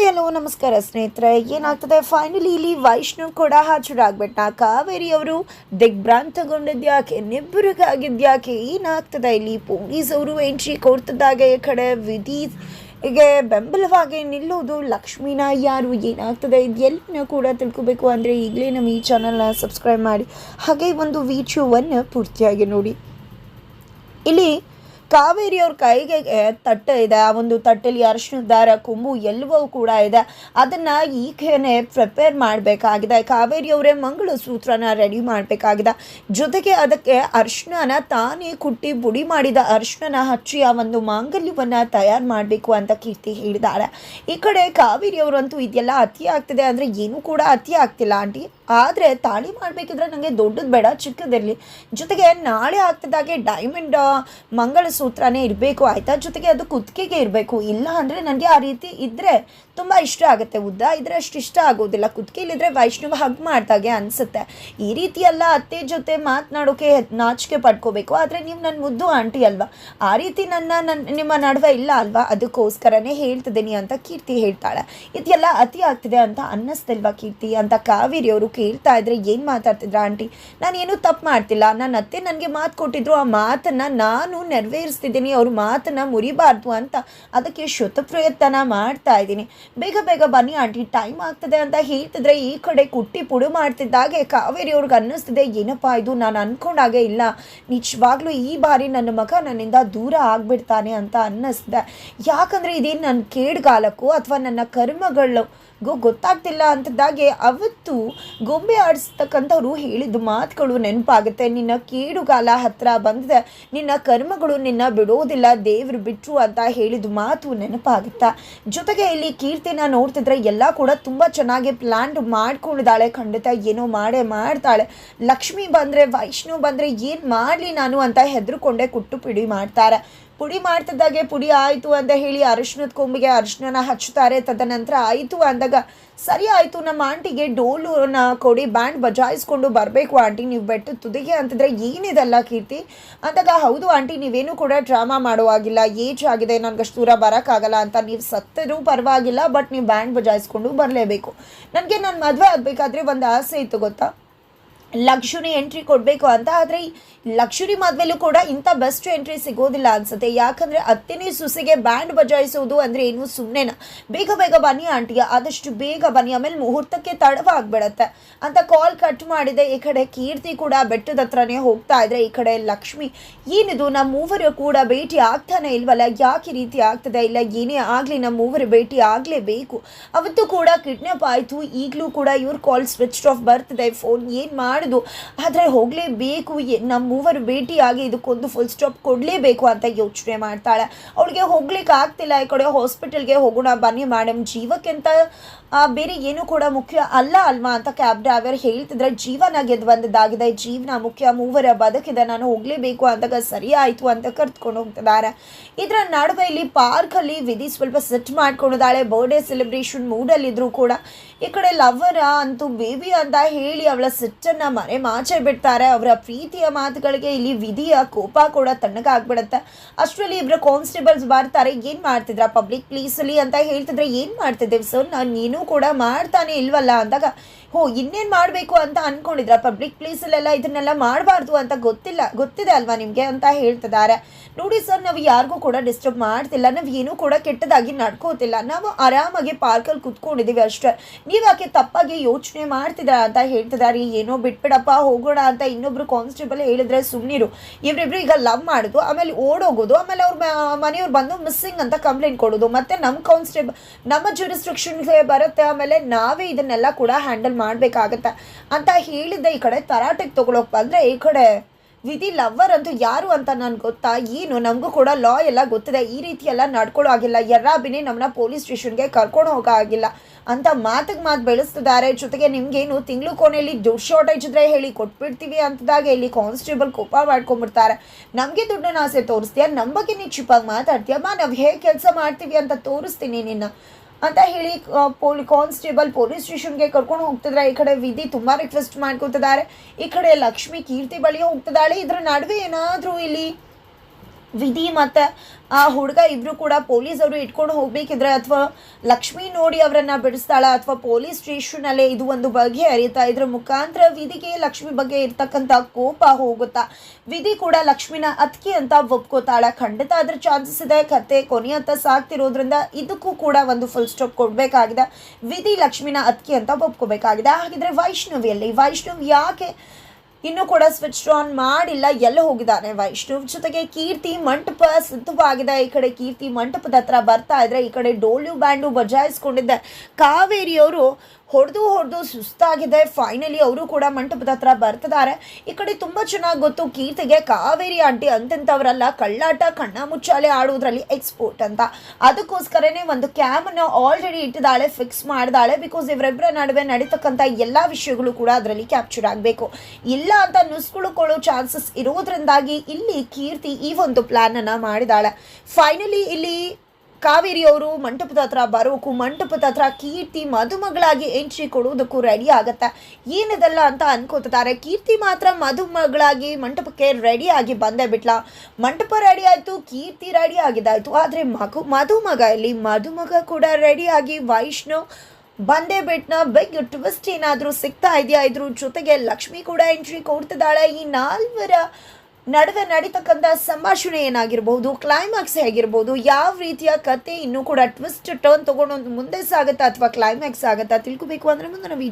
Hi, hello, ನಮಸ್ಕಾರ ಸ್ನೇಹಿತರೆ. ಏನಾಗ್ತದೆ? ಫೈನಲಿ ಇಲ್ಲಿ ವೈಷ್ಣು ಕೂಡ ಹಾಜರಾಗ್ಬಿಟ್ಟ ಕಾವೇರಿ ಅವರು ದಿಗ್ಭ್ರಾಂತಗೊಂಡಿದ್ಯಾಕೆ? ನಿಬ್ಬರಿಗಾಗಿದ್ಯಾಕೆ? ಏನಾಗ್ತದೆ? ಇಲ್ಲಿ ಪೊಲೀಸ್ ಅವರು ಎಂಟ್ರಿ ಕೊಡ್ತಿದ್ದಾಗ ಈ ಕಡೆ. ವಿಧಿ ಹೀಗೆ ಬೆಂಬಲವಾಗಿ ನಿಲ್ಲೋದು ಲಕ್ಷ್ಮೀನ ಯಾರು? ಏನಾಗ್ತದೆ? ಇದೆಲ್ಲನ ಕೂಡ ತಿಳ್ಕೊಬೇಕು ಅಂದರೆ ಈಗಲೇ ನಮ್ಮ ಈ ಚಾನಲ್ನ ಸಬ್ಸ್ಕ್ರೈಬ್ ಮಾಡಿ. ಹಾಗೆ ಒಂದು ವಿಡಿಯೋವನ್ನು ಪೂರ್ತಿಯಾಗಿ ನೋಡಿ. ಇಲ್ಲಿ ಕಾವೇರಿ ಅವ್ರ ಕೈಗೆ ತಟ್ಟೆ ಇದೆ. ಆ ಒಂದು ತಟ್ಟೆಲಿ ಅರಿಶಿನ ದಾರ ಕೊಂಬು ಎಲ್ಲವೂ ಕೂಡ ಇದೆ. ಅದನ್ನು ಈಗೇನೆ ಪ್ರಿಪೇರ್ ಮಾಡಬೇಕಾಗಿದೆ. ಕಾವೇರಿ ಅವರೇ ಮಂಗಳಸೂತ್ರನ ರೆಡಿ ಮಾಡಬೇಕಾಗಿದೆ. ಜೊತೆಗೆ ಅದಕ್ಕೆ ಅರ್ಶನನ ತಾನೇ ಕುಟ್ಟಿ ಬುಡಿ ಮಾಡಿದ ಅರ್ಶನನ ಹಚ್ಚಿ ಆ ಒಂದು ಮಾಂಗಲ್ಯವನ್ನು ತಯಾರು ಮಾಡಬೇಕು ಅಂತ ಕೀರ್ತಿ ಹೇಳಿದ್ದಾರೆ ಈ ಕಡೆ ಕಾವೇರಿ ಅವರಂತೂ ಇದೆಲ್ಲ ಅತಿ ಆಗ್ತಿದೆ ಅಂದರೆ ಏನೂ ಕೂಡ ಅತಿ ಆಗ್ತಿಲ್ಲ ಆಂಟಿ. ಆದರೆ ತಾಳಿ ಮಾಡಬೇಕಿದ್ರೆ ನನಗೆ ದೊಡ್ಡದು ಬೇಡ, ಚಿಕ್ಕದಿರಲಿ. ಜೊತೆಗೆ ನಾಳೆ ಆಗ್ತಿದ್ದಾಗೆ ಡೈಮಂಡ್ ಮಂಗಳಸೂತ್ರನೇ ಇರಬೇಕು. ಆಯಿತಾ? ಜೊತೆಗೆ ಅದು ಕುತ್ತಿಗೆಗೆ ಇರಬೇಕು. ಇಲ್ಲ ಅಂದರೆ ನನಗೆ ಆ ರೀತಿ ಇದ್ದರೆ ತುಂಬ ಇಷ್ಟ ಆಗುತ್ತೆ. ಉದ್ದ ಇದ್ರೆ ಅಷ್ಟು ಇಷ್ಟ ಆಗೋದಿಲ್ಲ. ಕುತ್ತಿಗೆಲಿದ್ರೆ ವೈಷ್ಣವ ಹಗ್ ಮಾಡ್ದಾಗೆ ಅನಿಸುತ್ತೆ. ಈ ರೀತಿ ಎಲ್ಲ ಅತ್ತೆ ಜೊತೆ ಮಾತನಾಡೋಕೆ ನಾಚಿಕೆ ಪಡ್ಕೋಬೇಕು. ಆದರೆ ನೀವು ನನ್ನ ಮುದ್ದು ಆಂಟಿ ಅಲ್ವಾ? ಆ ರೀತಿ ನನ್ನ ನನ್ನ ನಿಮ್ಮ ನಡುವೆ ಇಲ್ಲ ಅಲ್ವಾ? ಅದಕ್ಕೋಸ್ಕರನೇ ಹೇಳ್ತಿದ್ದೀನಿ ಅಂತ ಕೀರ್ತಿ ಹೇಳ್ತಾಳೆ. ಇದೆಲ್ಲ ಅತಿ ಆಗ್ತಿದೆ ಅಂತ ಅನ್ನಿಸ್ತಿಲ್ವಾ ಕೀರ್ತಿ? ಅಂತ ಕಾವೇರಿ ಅವರು ಕೇಳ್ತಾ ಇದ್ರೆ ಏನು ಮಾತಾಡ್ತಿದ್ರ ಆಂಟಿ? ನಾನೇನು ತಪ್ಪು ಮಾಡ್ತಿಲ್ಲ. ನನ್ನ ಅತ್ತೆ ನನಗೆ ಮಾತು ಕೊಟ್ಟಿದ್ರು. ಆ ಮಾತನ್ನು ನಾನು ನೆರವೇರಿಸ್ತಿದ್ದೀನಿ. ಅವ್ರ ಮಾತನ್ನು ಮುರಿಬಾರ್ದು ಅಂತ ಅದಕ್ಕೆ ಶುತ ಪ್ರಯತ್ನ ಮಾಡ್ತಾ ಇದ್ದೀನಿ. ಬೇಗ ಬೇಗ ಬನ್ನಿ ಆಂಟಿ. ಟೈಮ್ ಆಗ್ತದೆ ಅಂತ ಹೇಳ್ತಿದ್ರೆ ಈ ಕಡೆ ಕುಟ್ಟಿ ಪುಡಿ ಮಾಡ್ತಿದ್ದಾಗೆ ಕಾವೇರಿ ಅವ್ರಿಗೆ ಅನ್ನಿಸ್ತಿದೆ. ಏನಪ್ಪ ಇದು? ನಾನು ಅನ್ಕೊಂಡಾಗೆ ಇಲ್ಲ. ನಿಜವಾಗ್ಲೂ ಈ ಬಾರಿ ನನ್ನ ಮಗ ನನ್ನಿಂದ ದೂರ ಆಗ್ಬಿಡ್ತಾನೆ ಅಂತ ಅನ್ನಿಸ್ತಿದೆ. ಯಾಕಂದರೆ ಇದೇನು ನನ್ನ ಕೇಡ್ಗಾಲಕ್ಕೂ ಅಥವಾ ನನ್ನ ಕರ್ಮಗಳು ಗೋ ಗೊತ್ತಾಗ್ತಿಲ್ಲ ಅಂತದಾಗೆ ಅವತ್ತು ಗೊಂಬೆ ಆಡಿಸ್ತಕ್ಕಂಥವ್ರು ಹೇಳಿದ ಮಾತುಗಳು ನೆನಪಾಗುತ್ತೆ. ನಿನ್ನ ಕೇಡುಗಾಲ ಹತ್ರ ಬಂದಿದೆ. ನಿನ್ನ ಕರ್ಮಗಳು ನಿನ್ನ ಬಿಡೋದಿಲ್ಲ. ದೇವ್ರು ಬಿಟ್ಟರು ಅಂತ ಹೇಳಿದ ಮಾತು ನೆನಪಾಗುತ್ತಾ? ಜೊತೆಗೆ ಇಲ್ಲಿ ಕೀರ್ತಿನ ನೋಡ್ತಿದ್ರೆ ಎಲ್ಲ ಕೂಡ ತುಂಬ ಚೆನ್ನಾಗಿ ಪ್ಲ್ಯಾನ್ ಮಾಡ್ಕೊಂಡಿದ್ದಾಳೆ. ಖಂಡಿತ ಏನೋ ಮಾಡೇ ಮಾಡ್ತಾಳೆ. ಲಕ್ಷ್ಮಿ ಬಂದರೆ ವೈಷ್ಣು ಬಂದರೆ ಏನು ಮಾಡಲಿ ನಾನು ಅಂತ ಹೆದರ್ಕೊಂಡೆ ಕುಟ್ಟು ಪಿಡಿ ಮಾಡ್ತಾರೆ. ಪುಡಿ ಮಾಡ್ತಿದ್ದಾಗೆ ಪುಡಿ ಆಯಿತು ಅಂತ ಹೇಳಿ ಅರಿಶಿನದ ಕೊಂಬಿಗೆ ಅರಿಶಿನ ಹಚ್ಚುತ್ತಾರೆ. ತದನಂತರ ಆಯಿತು ಅಂದಾಗ ಸರಿ ಆಯಿತು, ನಮ್ಮ ಆಂಟಿಗೆ ಡೋಲುನ ಕೊಡಿ, ಬ್ಯಾಂಡ್ ಬಜಾಯಿಸ್ಕೊಂಡು ಬರಬೇಕು ಆಂಟಿ, ನೀವು ಬೆಟ್ಟ ತುದಿಗೆ ಅಂತಂದರೆ ಏನಿದಲ್ಲ ಕೀರ್ತಿ. ಅಂದಾಗ ಹೌದು ಆಂಟಿ, ನೀವೇನು ಕೂಡ ಡ್ರಾಮಾ ಮಾಡುವಾಗಿಲ್ಲ, ಏಜ್ ಆಗಿದೆ ನನಗೆ ಅಷ್ಟು ದೂರ ಬರೋಕ್ಕಾಗಲ್ಲ ಅಂತ ನೀವು ಸತ್ತರೂ ಪರವಾಗಿಲ್ಲ, ಬಟ್ ನೀವು ಬ್ಯಾಂಡ್ ಬಜಾಯಿಸ್ಕೊಂಡು ಬರಲೇಬೇಕು. ನನಗೆ ನಾನು ಮದುವೆ ಆಗಬೇಕಾದ್ರೆ ಒಂದು ಆಸೆ ಇತ್ತು, ಗೊತ್ತಾ? ಲಕ್ಷುರಿ ಎಂಟ್ರಿ ಕೊಡಬೇಕು ಅಂತ. ಆದರೆ ಲಕ್ಷುರಿ ಮದುವೆಲೂ ಕೂಡ ಇಂಥ ಬೆಸ್ಟ್ ಎಂಟ್ರಿ ಸಿಗೋದಿಲ್ಲ ಅನ್ಸುತ್ತೆ. ಯಾಕಂದರೆ ಅತ್ತೆನೇ ಸುಸಿಗೆ ಬ್ಯಾಂಡ್ ಬಜಾಯಿಸೋದು ಅಂದರೆ ಏನು? ಸುಮ್ಮನೆನ ಬೇಗ ಬೇಗ ಬನ್ನಿ ಆಂಟಿಯ. ಆದಷ್ಟು ಬೇಗ ಬನ್ನಿ. ಆಮೇಲೆ ಮುಹೂರ್ತಕ್ಕೆ ತಡವಾಗ್ಬಿಡತ್ತೆ ಅಂತ ಕಾಲ್ ಕಟ್ ಮಾಡಿದೆ. ಈ ಕಡೆ ಕೀರ್ತಿ ಕೂಡ ಬೆಟ್ಟದ ಹತ್ರನೇ ಹೋಗ್ತಾ ಇದ್ರೆ ಈ ಕಡೆ ಲಕ್ಷ್ಮಿ. ಏನಿದು? ನಮ್ಮ ಮೂವರು ಕೂಡ ಭೇಟಿ ಆಗ್ತಾನೆ ಇಲ್ವಲ್ಲ? ಯಾಕೆ ರೀತಿ ಆಗ್ತದೆ? ಇಲ್ಲ, ಏನೇ ಆಗಲಿ ನಮ್ಮ ಮೂವರು ಭೇಟಿ ಆಗಲೇಬೇಕು. ಅವತ್ತು ಕೂಡ ಕಿಡ್ನಾಪ್ ಆಯಿತು. ಈಗಲೂ ಕೂಡ ಇವ್ರ ಕಾಲ್ ಸ್ವಿಚ್ ಆಫ್ ಬರ್ತಿದೆ. ಫೋನ್ ಏನು ಮಾಡೋದು ಆದರೆ ಹೋಗಲೇಬೇಕು ನಮ್ಮ ಮೂವರು ಭೇಟಿಯಾಗಿ ಇದಕ್ಕೊಂದು ಫುಲ್ ಸ್ಟಾಪ್ ಕೊಡಲೇಬೇಕು ಅಂತ ಯೋಚನೆ ಮಾಡ್ತಾಳೆ. ಅವಳಿಗೆ ಹೋಗ್ಲಿಕ್ಕೆ ಆಗ್ತಿಲ್ಲ ಈ ಕಡೆ ಹಾಸ್ಪಿಟಲ್ಗೆ ಹೋಗೋಣ, ಬನ್ನಿ ಮೇಡಮ್ ಜೀವಕ್ಕಿಂತ ಬೇರೆ ಏನು ಕೂಡ ಮುಖ್ಯ ಅಲ್ಲ ಅಲ್ವಾ ಅಂತ ಕ್ಯಾಬ್ ಡ್ರೈವರ್ ಹೇಳ್ತಿದ್ರೆ ಜೀವನ ಗೆದ್ದು ಬಂದದ್ದಾಗಿದೆ. ಜೀವನ ಮುಖ್ಯ ಮೂವರ ಬದುಕಿದೆ. ನಾನು ಹೋಗಲೇಬೇಕು ಅಂದಾಗ ಸರಿ ಆಯಿತು ಅಂತ ಕರ್ತ್ಕೊಂಡು ಹೋಗ್ತಿದ್ದಾರೆ. ಇದರ ನಡುವೆ ಇಲ್ಲಿ ಪಾರ್ಕಲ್ಲಿ ವಿಧಿ ಸ್ವಲ್ಪ ಸೆಟ್ ಮಾಡ್ಕೊಂಡಿದ್ದಾಳೆ. ಬರ್ಡೇ ಸೆಲೆಬ್ರೇಷನ್ ಮೂಡಲ್ಲಿದ್ರು ಕೂಡ ಈ ಕಡೆ ಲವರ ಅಂತೂ ಬೇಬಿ ಅಂತ ಹೇಳಿ ಅವಳ ಸಿಟ್ಟನ್ನು ಮರೆ ಮಾಚೆ ಬಿಡ್ತಾರೆ. ಅವರ ಪ್ರೀತಿಯ ಮಾತುಗಳಿಗೆ ಇಲ್ಲಿ ವಿಧಿಯ ಕೋಪ ಕೂಡ ತಣ್ಣಗಾಗ್ಬಿಡುತ್ತೆ ಅಷ್ಟರಲ್ಲಿ ಇಬ್ಬರು ಕಾನ್ಸ್ಟೇಬಲ್ಸ್ ಬರ್ತಾರೆ. ಏನು ಮಾಡ್ತಿದ್ರ ಪಬ್ಲಿಕ್ ಪ್ಲೇಸಲ್ಲಿ ಅಂತ ಹೇಳ್ತಿದ್ರೆ ಏನು ಮಾಡ್ತಿದ್ದೇವೆ ಸರ್ ನಾನು ಏನೂ ಕೂಡ ಮಾಡ್ತಾನೆ ಇಲ್ವಲ್ಲ ಅಂದಾಗ ಹೋ ಇನ್ನೇನು ಮಾಡಬೇಕು ಅಂತ ಅಂದ್ಕೊಂಡಿದ್ರ ಪಬ್ಲಿಕ್ ಪ್ಲೇಸಲ್ಲೆಲ್ಲ ಇದನ್ನೆಲ್ಲ ಮಾಡಬಾರ್ದು ಅಂತ ಗೊತ್ತಿಲ್ಲ, ಗೊತ್ತಿದೆ ಅಲ್ವಾ ನಿಮಗೆ ಅಂತ ಹೇಳ್ತಿದ್ದಾರೆ. ನೋಡಿ ಸರ್ ನಾವು ಯಾರಿಗೂ ಕೂಡ ಡಿಸ್ಟರ್ಬ್ ಮಾಡ್ತಿಲ್ಲ, ನಾವು ಏನೂ ಕೂಡ ಕೆಟ್ಟದಾಗಿ ನಡ್ಕೋತಿಲ್ಲ. ನಾವು ಆರಾಮಾಗಿ ಪಾರ್ಕಲ್ಲಿ ಕುತ್ಕೊಂಡಿದ್ದೀವಿ ಅಷ್ಟೇ. ನೀವು ಯಾಕೆ ತಪ್ಪಾಗಿ ಯೋಚನೆ ಮಾಡ್ತಿದ್ರ ಅಂತ ಹೇಳ್ತಿದ್ದಾರೆ. ಏನೋ ಬಿಟ್ಬಿಡಪ್ಪ, ಹೋಗೋಣ ಅಂತ ಇನ್ನೊಬ್ರು ಕಾನ್ಸ್ಟೇಬಲ್ ಹೇಳಿದ್ರೆ ಸುಮ್ಮನಿರು ಇವರಿಬ್ರು ಈಗ ಲವ್ ಮಾಡೋದು, ಆಮೇಲೆ ಓಡೋಗೋದು, ಆಮೇಲೆ ಅವ್ರ ಮನೆಯವ್ರು ಬಂದು ಮಿಸ್ಸಿಂಗ್ ಅಂತ ಕಂಪ್ಲೇಂಟ್ ಕೊಡೋದು. ಮತ್ತೆ ನಮ್ಮ ಕಾನ್ಸ್ಟೇಬಲ್ ನಮ್ಮ ಜೂರಿಸ್ಟ್ರಿಕ್ಷನ್ಗೆ ಬರುತ್ತೆ, ಆಮೇಲೆ ನಾವೇ ಇದನ್ನೆಲ್ಲ ಕೂಡ ಹ್ಯಾಂಡಲ್ ಮಾಡಬೇಕಾಗತ್ತೆ? ಅಂತ ಹೇಳಿದ್ದೆ ಈ ಕಡೆ ತರಾಟೆಗೆ ತೊಗೊಳಕ್ ಬಂದರೆ ಈ ಕಡೆ ವಿಧಿ ಲವ್ವರ್ ಅಂತೂ ಯಾರು ಅಂತ ನನಗೆ ಗೊತ್ತಾ? ಏನು? ನಮಗೂ ಕೂಡ ಲಾ ಎಲ್ಲ ಗೊತ್ತಿದೆ. ಈ ರೀತಿ ಎಲ್ಲ ನಡ್ಕೊಳ್ಳೋ ಆಗಿಲ್ಲ ಎರ್ರಾಬಿನಿ ನಮ್ಮನ್ನ ಪೊಲೀಸ್ ಸ್ಟೇಷನ್ಗೆ ಕರ್ಕೊಂಡು ಹೋಗೋ ಆಗಿಲ್ಲ ಅಂತ ಮಾತಿಗೆ ಮಾತು ಬೆಳೆಸ್ತಿದ್ದಾರೆ. ಜೊತೆಗೆ ನಿಮಗೇನು ತಿಂಗಳು ಕೊನೆಯಲ್ಲಿ ದುಡ್ಡು ಶಾರ್ಟೇಜ್ ಇದ್ರೆ ಹೇಳಿ ಕೊಟ್ಬಿಡ್ತೀವಿ ಅಂತದಾಗ ಇಲ್ಲಿ ಕಾನ್ಸ್ಟೇಬಲ್ ಕೋಪ ಮಾಡ್ಕೊಂಡ್ಬಿಡ್ತಾರೆ ನಮಗೆ ದುಡ್ಡನ್ನ ಆಸೆ ತೋರಿಸ್ತೀಯ? ನಮ್ಮ ಬಗ್ಗೆ ನೀನು ಚಿಪ್ಪಾಗಿ ಮಾತಾಡ್ತೀಯಮ್ಮ ನಾವು ಹೇಗೆ ಕೆಲಸ ಮಾಡ್ತೀವಿ ಅಂತ ತೋರಿಸ್ತೀನಿ ನಿನ್ನ. ಅಂತ ಹೇಳಿ ಪೊಲೀಸ್ ಪೊಲಿ, ಕಾನ್ಸ್ಟೇಬಲ್ ಪೊಲೀಸ್ ಸ್ಟೇಷನ್ಗೆ ಕರ್ಕೊಂಡು ಹೋಗ್ತಿದ್ರೆ. ಈ ಕಡೆ ವಿಧಿ ತುಂಬ ರಿಕ್ವೆಸ್ಟ್ ಮಾಡ್ಕೊತಿದ್ದಾರೆ. ಈ ಕಡೆ ಲಕ್ಷ್ಮಿ ಕೀರ್ತಿ ಬಳಿ ಹೋಗ್ತಿದ್ದಾಳೆ. ಇದ್ರ ನಡುವೆ ಏನಾದರೂ ಇಲ್ಲಿ ವಿಧಿ ಮತ್ತು ಆ ಹುಡುಗ ಇಬ್ರು ಕೂಡ ಪೊಲೀಸ್ ಅವರು ಇಟ್ಕೊಂಡು ಹೋಗ್ಬೇಕಿದ್ರೆ ಅಥವಾ ಲಕ್ಷ್ಮಿ ನೋಡಿ ಅವರನ್ನ ಬಿಡಿಸ್ತಾಳ ಅಥವಾ ಪೊಲೀಸ್ ಸ್ಟೇಷನಲ್ಲೇ ಇದು ಒಂದು ಬಗೆ ಅರಿತಾ ಇದ್ರ ಮುಖಾಂತರ ವಿಧಿಗೆ ಲಕ್ಷ್ಮಿ ಬಗ್ಗೆ ಇರ್ತಕ್ಕಂಥ ಕೋಪ ಹೋಗುತ್ತಾ? ವಿಧಿ ಕೂಡ ಲಕ್ಷ್ಮಿನ ಅತ್ಕಿ ಅಂತ ಒಪ್ಕೋತಾಳ. ಖಂಡಿತ ಅದ್ರ ಚಾನ್ಸಸ್ ಇದೆ. ಕತೆ ಅಂತ ಸಾಕ್ತಿರೋದ್ರಿಂದ ಇದಕ್ಕೂ ಕೂಡ ಒಂದು ಫುಲ್ ಸ್ಟಾಪ್ ಕೊಡಬೇಕಾಗಿದೆ. ವಿಧಿ ಲಕ್ಷ್ಮಿನ ಅತ್ಕಿ ಅಂತ ಒಪ್ಕೋಬೇಕಾಗಿದೆ. ಹಾಗಿದ್ರೆ ವೈಷ್ಣವಿಯಲ್ಲಿ, ವೈಷ್ಣವ್ ಯಾಕೆ ಇನ್ನೂ ಕೂಡ ಸ್ವಿಚ್ ಆನ್ ಮಾಡಿಲ್ಲ, ಎಲ್ಲ ಹೋಗಿದ್ದಾನೆ ವೈಷ್ಣವ್. ಜೊತೆಗೆ ಕೀರ್ತಿ ಮಂಟಪ ಸಿದ್ಧವಾಗಿದೆ. ಈ ಕಡೆ ಕೀರ್ತಿ ಮಂಟಪದ ಹತ್ರ ಬರ್ತಾ ಇದ್ರೆ, ಈ ಕಡೆ ಡೋಲು ಬ್ಯಾಂಡು ಬಜಾಯಿಸ್ಕೊಂಡಿದ್ದ ಕಾವೇರಿಯವರು ಹೊಡೆದು ಹೊಡೆದು ಸುಸ್ತಾಗಿದೆ. ಫೈನಲಿ ಅವರು ಕೂಡ ಮಂಟಪದ ಹತ್ರ ಬರ್ತಿದ್ದಾರೆ. ಈ ಕಡೆ ತುಂಬ ಚೆನ್ನಾಗಿ ಗೊತ್ತು ಕೀರ್ತಿಗೆ ಕಾವೇರಿ ಆಂಟಿ ಅಂತಂಥವರೆಲ್ಲ ಕಳ್ಳಾಟ ಕಣ್ಣ ಮುಚ್ಚಾಲೆ ಆಡೋದ್ರಲ್ಲಿ ಎಕ್ಸ್ಪೋರ್ಟ್ ಅಂತ. ಅದಕ್ಕೋಸ್ಕರನೇ ಒಂದು ಕ್ಯಾಮನ್ನು ಆಲ್ರೆಡಿ ಇಟ್ಟಿದ್ದಾಳೆ ಫಿಕ್ಸ್ ಮಾಡಿದಾಳೆ ಬಿಕಾಸ್ ಇವರಿಬ್ಬರ ನಡುವೆ ನಡೀತಕ್ಕಂಥ ಎಲ್ಲ ವಿಷಯಗಳು ಕೂಡ ಅದರಲ್ಲಿ ಕ್ಯಾಪ್ಚರ್ ಆಗಬೇಕು. ಇಲ್ಲ ಅಂತ ನುಸ್ಕೊಳ್ಕೊಳ್ಳೋ ಚಾನ್ಸಸ್ ಇರೋದ್ರಿಂದಾಗಿ ಇಲ್ಲಿ ಕೀರ್ತಿ ಈ ಒಂದು ಪ್ಲ್ಯಾನನ್ನು ಮಾಡಿದಾಳೆ. ಫೈನಲಿ ಇಲ್ಲಿ ಕಾವೇರಿ ಅವರು ಮಂಟಪದ ಹತ್ರ ಬರೋಕು ಮಂಟಪದ ಹತ್ರ ಕೀರ್ತಿ ಮದುಮಗಳಾಗಿ ಎಂಟ್ರಿ ಕೊಡುವುದಕ್ಕೂ ರೆಡಿ ಆಗುತ್ತೆ. ಏನಿದೆಲ್ಲ ಅಂತ ಅನ್ಕೋತಿದ್ದಾರೆ. ಕೀರ್ತಿ ಮಾತ್ರ ಮದುಮಗಳಾಗಿ ಮಂಟಪಕ್ಕೆ ರೆಡಿ ಆಗಿ ಬಂದೇ ಬಿಟ್ಲ. ಮಂಟಪ ರೆಡಿ ಆಯ್ತು, ಕೀರ್ತಿ ರೆಡಿ ಆಗಿದ್ದಾಯ್ತು. ಆದರೆ ಮಗು ಮದುಮಗ ಇಲ್ಲಿ ಮದುಮಗ ಕೂಡ ರೆಡಿ ಆಗಿ ವೈಷ್ಣವ್ ಬಂದೇ ಬಿಟ್ನ. ಬಿಗ್ ಟ್ವಿಸ್ಟ್ ಏನಾದರೂ ಸಿಗ್ತಾ ಇದೆಯಾ ಇದ್ರ ಜೊತೆಗೆ ಲಕ್ಷ್ಮಿ ಕೂಡ ಎಂಟ್ರಿ ಕೊಡ್ತಿದ್ದಾಳೆ. ಈ ನಾಲ್ವರ ನಡುವೆ ನಡೀತಕ್ಕಂಥ ಸಂಭಾಷಣೆ ಏನಾಗಿರ್ಬೋದು ಕ್ಲೈಮ್ಯಾಕ್ಸ್ ಹೇಗಿರ್ಬೋದು, ಯಾವ ರೀತಿಯ ಕತೆ ಇನ್ನೂ ಕೂಡ ಟ್ವಿಸ್ಟ್ ಟರ್ನ್ ತೊಗೊಂಡು ಮುಂದೆ ಸಾಗುತ್ತಾ ಅಥವಾ ಕ್ಲೈಮ್ಯಾಕ್ಸ್ ಆಗುತ್ತಾ ತಿಳ್ಕೊಬೇಕು ಅಂದರೆ ಮುಂದೆ ನಾವು ಈ